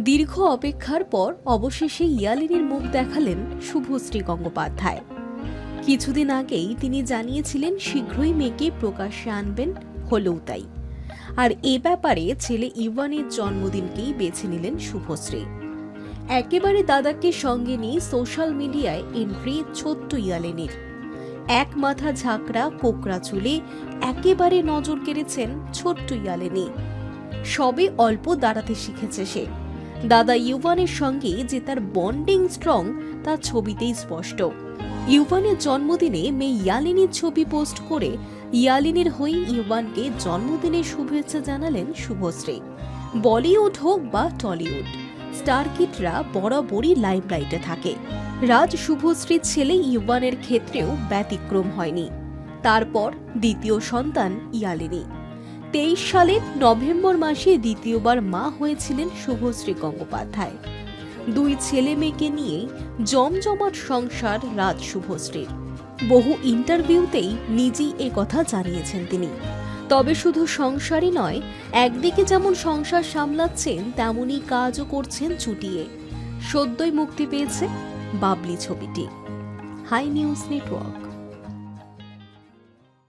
দীর্ঘ অপেক্ষার পর অবশেষে ইয়ালিনীর মুখ দেখালেন শুভশ্রী গঙ্গোপাধ্যায়। কিছুদিন আগেই তিনি জানিয়েছিলেন, শীঘ্রই মেয়েকে প্রকাশ্যে আনবেন। হলেও তাই। আর এ ব্যাপারে ছেলে ইভানের জন্মদিনকেই বেছে নিলেন শুভশ্রী। একেবারে দাদাকে সঙ্গে নিয়ে সোশ্যাল মিডিয়ায় এন্ট্রি ছোট্ট ইয়ালিনীর। এক মাথা ঝাঁকড়া, কোকড়া চুলে একেবারে নজর কেড়েছেন ছোট্ট ইয়ালিনী। সবে অল্প দাঁড়াতে শিখেছে সে। দাদা ইউভানের সঙ্গে যে তার বন্ডিং স্ট্রং, তা ছবিতেই স্পষ্ট। ইউভানের জন্মদিনে মেয়ে ইয়ালিনীর ছবি পোস্ট করে ইয়ালিনীর হয়ে ইউভানকে জন্মদিনের শুভেচ্ছা জানালেন শুভশ্রী। বলিউড হোক বা টলিউড স্টার কিটরা বরাবরই লাইমলাইটে থাকে। রাজ শুভশ্রীর ছেলে ইউভানের ক্ষেত্রেও ব্যতিক্রম হয়নি। তারপর দ্বিতীয় সন্তান ইয়ালিনী। তেইশ সালের নভেম্বর মাসে দ্বিতীয়বার মা হয়েছিলেন শুভশ্রী গঙ্গোপাধ্যায়। দুই ছেলে মেয়েকে নিয়ে জমজমাট সংসার রাজ শুভশ্রীর। বহু ইন্টারভিউতেই নিজেই এ কথা জানিয়েছেন তিনি। তবে শুধু সংসারই নয়, একদিকে যেমন সংসার সামলাচ্ছেন তেমনই কাজও করছেন চুটিয়ে। সদ্যই মুক্তি পেয়েছে বাবলি ছবিটি। Hi news network.